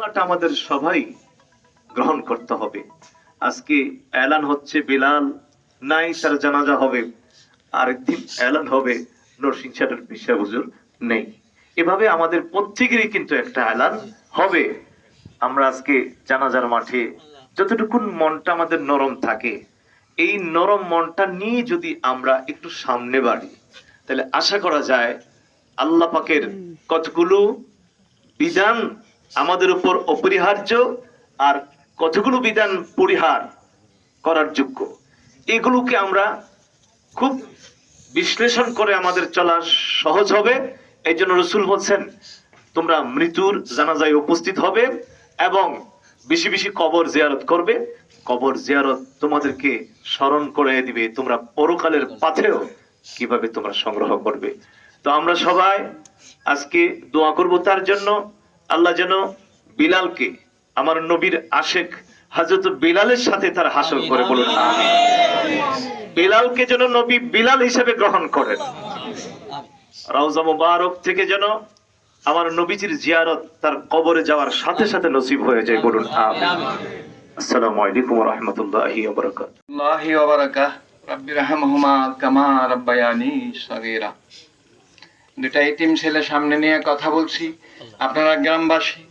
খেলাটা আমাদের সবাই গ্রহণ করতে হবে। আজকে এলান হচ্ছে বিলাল, নাই তার জানাজা হবে। আরেকদিন এলান হবে নরসিং সাহেবের বিশ্বাস হুজুর নেই। এভাবে আমাদের প্রত্যেকেরই কিন্তু একটা এলান হবে। আমরা আজকে জানাজার মাঠে যতটুকুন মনটা আমাদের নরম থাকে, এই নরম মনটা নিয়ে যদি আমরা একটু সামনে বাড়ি, তাহলে আশা করা যায় আল্লাহ পাকের কতগুলো বিধান আমাদের উপর অপরিহার্য আর কতগুলো বিধান পরিহার করার যোগ্য? এগুলোকে আমরা খুব বিশ্লেষণ করে আমাদের চলা সহজ হবে। এই জন্য রসুল বলছেন, তোমরা মৃত্যুর জানাজায় উপস্থিত হবে এবং বেশি বেশি কবর জিয়ারত করবে। কবর জিয়ারত তোমাদেরকে স্মরণ করে দিবে। তোমরা পরকালের পাথেও কীভাবে তোমরা সংগ্রহ করবে? তো আমরা সবাই আজকে দোয়া করব তার জন্য। আল্লাহ যেন বিলালকে আমার নবীর আশেখ হাজরত বিলালের সাথে তার হাসল করে বলুন। বিলালকে যেন নবী বিলাল হিসেবে গ্রহণ করেন। রাউজা মুবারক থেকে যেন আমার নবীজির জিয়ারত তার কবরে যাওয়ার সাথে সাথে নসিব হয়ে যায় বলুন আসসালামু আলাইকুম রহমতুল্লাহি ওবারাকাতুহু। আল্লাহি ওয়া বারাকাতুহু রাব্বি রাহমাহুমা কামা রাব্বায়ানি সাগীরা। দুটা এতিম ছেলে সামনে নিয়ে কথা বলছি। আপনারা গ্রামবাসী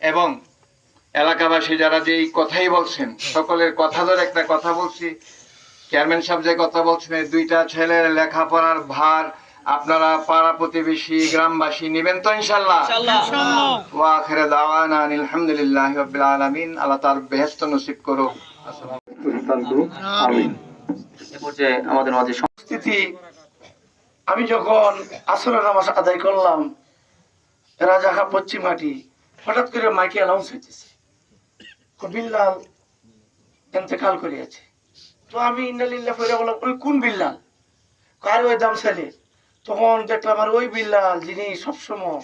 এবং এলাকাবাসী যারা যে এই কথাই বলছেন সকলের কথা ধরে একটা কথা বলছি। চেয়ারম্যান সাহেব যে কথা বলছেন এই দুইটা ছেলের লেখাপড়ার ভার আপনারা পাড়া প্রতিবেশী গ্রামবাসী নেবেন তো ইনশাল্লাহ ওয়া আখিরে দাওয়ানা আনিল হামদুলিল্লাহি রাব্বিল আলামিন। আল্লাহ তার বেহেশত নসিব করুক। আসসালামু আমিন। এ পর্যায়ে আমাদের মাঝে স্থিতি আমি যখন আসরের নামাজ আদায় করলাম রাজাহা পশ্চিম মাটি হঠাৎ করে মাইকে অ্যানাউন্স হইতেছে। বিল্লাল এতেকাল করিয়াছে। তো আমি ইন্দালিল্লাহ ফিরে বললাম, ওই কোন বিল্লাল? কার ওই দাম ছেলে? তখন দেখলাম, আর ওই বিল্লাল যিনি সবসময়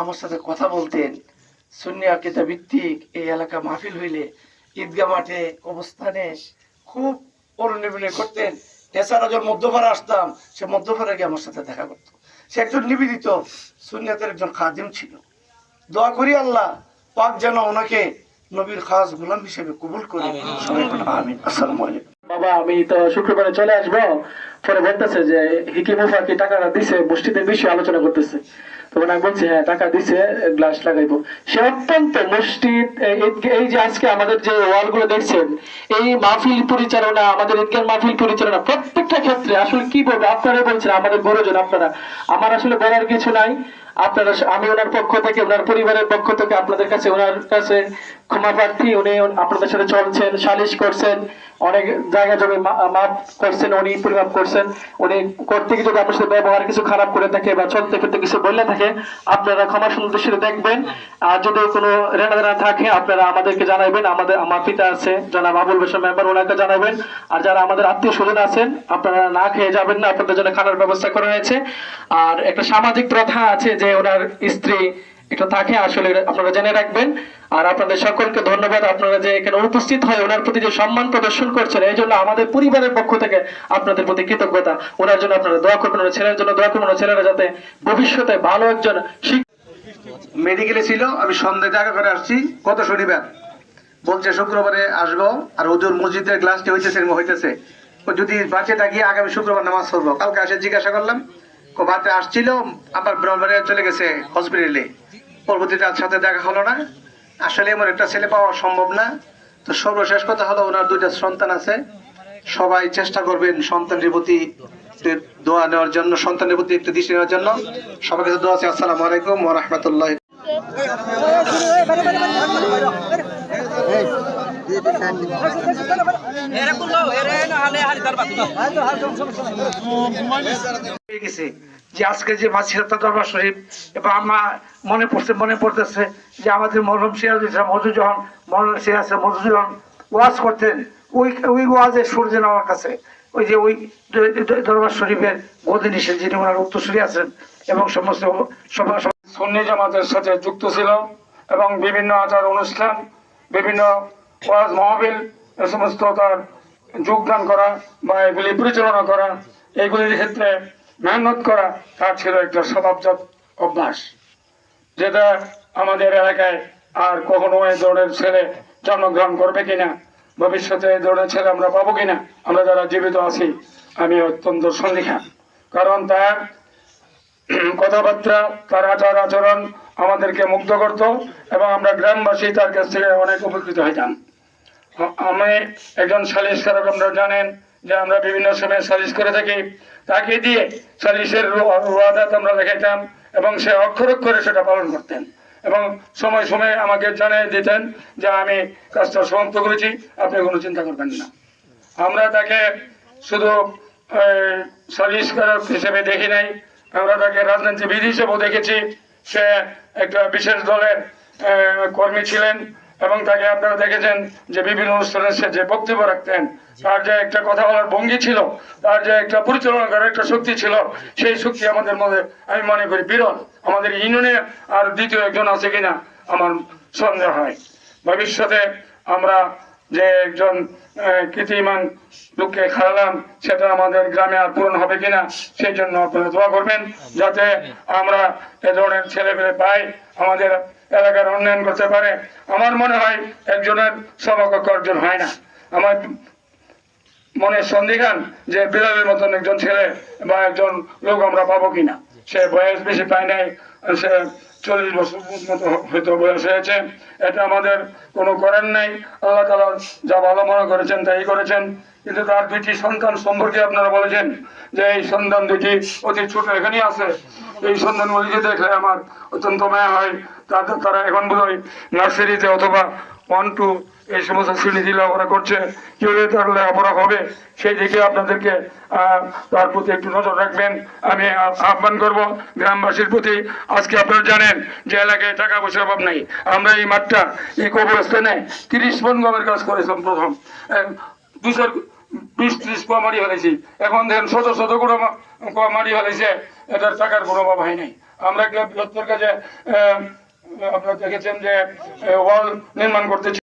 আমার সাথে কথা বলতেন সুন্নিয়া কেতা ভিত্তিক এই এলাকা মাহফিল হইলে ঈদগা মাঠে অবস্থানে খুব অনুনিবিড় করতেন এছাড়া যখন মধ্যপাড়া আসতাম সে মধ্যপাড়া গিয়ে আমার সাথে দেখা করতো। সে একজন নিবেদিত সুনিয়াতের একজন খাদিম ছিল। দোয়া করি আল্লাহ পাক যেন ওনাকে নবীর খাস গোলাম হিসেবে কবুল করে। সবাই আমিন। আসসালামু আলাইকুম। বাবা আমি তো শুক্রবারে চলে আসব। পরে বলতেছে যে হিকি মুফা কি টাকাটা দিছে? মুষ্টিতে বিষয়ে আলোচনা করতেছে। তখন আমি হ্যাঁ টাকা দিছে, গ্লাস লাগাইবো। সে অত্যন্ত মসজিদ এই- যে আজকে আমাদের যে ওয়ালগুলো দেখছেন, এই মাহফিল পরিচালনা, আমাদের ঈদগাহ মাহফিল পরিচালনা, প্রত্যেকটা ক্ষেত্রে আসলে কি বলব? আপনারা বলছেন, আমাদের গুরুজন, আপনারা। আমার আসলে বলার কিছু নাই। আপনারা আমি ওনার পক্ষ থেকে, ওনার পরিবারের পক্ষ থেকে আপনাদের কাছে, ওনার কাছে ক্ষমা প্রার্থী। উনি আপনাদের সাথে চলছেন, সালিশ করছেন, অনেক জায়গা জমি মাপ করছেন, উনি পরিমাপ করছেন। উনি করতে গিয়ে যদি আপনার সাথে ব্যবহার কিছু খারাপ করে থাকে বা চলতে ফিরতে কিছু বললে থাকে, আপনারা ক্ষমা সুন্দর দৃষ্টিতে দেখবেন। আর যদি কোনো রেনা দেনা থাকে, আপনারা আমাদেরকে জানাবেন আমাদের আমার পিতা আছে, জনাব বাবুল বেসম মেম্বার, ওনাকে জানাবেন আর যারা আমাদের আত্মীয় স্বজন আছেন, আপনারা না খেয়ে যাবেন না। আপনাদের জন্য খানার ব্যবস্থা করা হয়েছে। আর একটা সামাজিক প্রথা আছে যে ওনার স্ত্রী একটু থাকে, আসলে আপনারা জেনে রাখবেন। আর আপনাদের সকলকে ধন্যবাদ, আপনারা যে এখানে উপস্থিত হয়ে ওনার প্রতি যে সম্মান প্রদর্শন করছেন, এই জন্য আমাদের পরিবারের পক্ষ থেকে আপনাদের প্রতি কৃতজ্ঞতা। ওনার জন্য আপনারা দোয়া করবেন, ওনার ছেলের জন্য দোয়া করবেন, ওনার ছেলেরা যাতে ভবিষ্যতে ভালো একজন মেডিকেলে ছিল, আমি সন্ধ্যে দেখা করে আসছি। গত শনিবার? বলছে, শুক্রবারে আসব, আর হুজুর মসজিদের ক্লাসটি হইতেছে হইতেছে। যদি বাঁচে থাকি, আগামী শুক্রবার নামাজ পড়ব। কালকে এসে জিজ্ঞাসা করলাম ও বাচ্চা আসছিল, আবার ব্রহ্মবাড়িয়া চলে গেছে হসপিটালে। পরবর্তীতে তার সাথে দেখা হলো না। আসলে এমন একটা ছেলে পাওয়া সম্ভব না। তো সর্বশেষ কথা হলো, ওনার দুইটা সন্তান আছে। সবাই চেষ্টা করবেন সন্তানের প্রতি দোয়া নেওয়ার জন্য, সন্তানের প্রতি একটু দৃষ্টি নেওয়ার জন্য। সবার কাছে দোয়া আছে, আসসালামু আলাইকুম ওয়া রাহমাতুল্লাহ। গেছে যে আজকে যে মাছিরাতা দরবার শরীফ এবং আমার মনে পড়ছে, মনে পড়তেছে যে আমাদের মরহম সিরাজ ইসলাম মধু যখন মরহম সিরাজ মধু যখন ওয়াজ করতেন, ওই ওই ওয়াজের সুর যেন আমার কাছে। ওই যে ওই দরবার শরীফের গদিনী সে যিনি ওনার উত্তরসূরি আছেন এবং সমস্ত সুন্নি জামাতের সাথে যুক্ত ছিল এবং বিভিন্ন আচার অনুষ্ঠান, বিভিন্ন ওয়াজ, মহাবিল, এ সমস্ত তার যোগদান করা বা এগুলি পরিচালনা করা এইগুলির ক্ষেত্রে মেহনত করা, তার ছিল একটা স্বভাবজাত অভ্যাস, যেটা আমাদের এলাকায় আর কখনো এই ধরনের ছেলে জন্মগ্রহণ করবে কিনা, ভবিষ্যতে এই ধরনের ছেলে আমরা পাবো কিনা, আমরা যারা জীবিত আছি, আমি অত্যন্ত সন্দিহান। কারণ তার কথাবার্তা, তার আচার আচরণ আমাদেরকে মুগ্ধ করত এবং আমরা গ্রামবাসী তার কাছ থেকে অনেক উপকৃত হইতাম। আমি একজন সালিশকারক আপনারা জানেন যে আমরা বিভিন্ন সময় সালিশ করে থাকি। তাকে দিয়ে সালিশের ওয়াদাত আমরা দেখাইতাম এবং সে অক্ষর অক্ষরে সেটা পালন করতেন। এবং সময় সময় আমাকে জানিয়ে দিতেন যে আমি কাজটা সমাপ্ত করেছি, আপনি কোনো চিন্তা করবেন না। আমরা তাকে শুধু সালিশকারক হিসেবে দেখি নাই। আমরা তাকে রাজনীতিবিদ হিসেবেও দেখেছি। সে একটা বিশেষ দলের কর্মী ছিলেন। এবং তাকে আপনারা দেখেছেন যে বিভিন্ন অনুষ্ঠানে সে যে বক্তব্য রাখতেন তার যে একটা কথা বলার ভঙ্গি ছিল তার যে একটা পরিচালনা করার একটা শক্তি ছিল সেই শক্তি আমাদের মধ্যে আমি মনে করি বিরল। আমাদের ইউনিয়নে আর দ্বিতীয় একজন আছে কিনা আমার সন্দেহ হয়। ভবিষ্যতে আমরা যে একজন আহ, কীর্তিমান লোককে খাওয়ালাম সেটা আমাদের গ্রামে আর পূরণ হবে কিনা সেই জন্য আপনারা দোয়া করবেন যাতে আমরা এ ধরনের ছেলে পেলে পাই আমাদের এলাকার উন্নয়ন করতে পারে। আমার মনে হয় একজনের সমকক্ষ অর্জন হয় না। আমার মনে সন্দিহান যে বিলালের মতন একজন ছেলে বা একজন লোক আমরা পাবো কিনা। সে বয়স বেশি পায় নাই, সে চল্লিশ বছর মতো হয়তো বয়স হয়েছে। এটা আমাদের কোনো করার নাই। আল্লাহ তালা যা ভালো মনে করেছেন, তাই করেছেন। কিন্তু তার দুইটি সন্তান সম্পর্কে আপনারা বলেছেন যে এই সন্তান দুটি অতি ছোট এখানেই আছে। এই সন্তানগুলিকে দেখলে আমার অত্যন্ত মায়া হয়। তাদের তারা এখন বোধহয় নার্সারিতে অথবা ওয়ান, টু এই সমস্ত শ্রেণি লেখাপড়া করছে। কীভাবে তার লেখাপড়া হবে সেই দিকে আপনাদেরকে তার প্রতি একটু নজর রাখবেন। আমি আহ্বান করব গ্রামবাসীর প্রতি। আজকে আপনারা জানেন যে এলাকায় টাকা পয়সার অভাব নাই। আমরা এই মাঠটা এই কবরস্থানে তিরিশ মন গমের কাজ করেছিলাম প্রথম। দুশো বিশ ত্রিশ কোয়া মারি ফেলেছি এখন দেখেন শত শত কোনো কোয়া মারি ফেলেছে এটার টাকার কোনো অভাব হয় নাই। আমরা একটা বৃহত্তর আহ, আপনারা দেখেছেন যে ওয়াল নির্মাণ করতে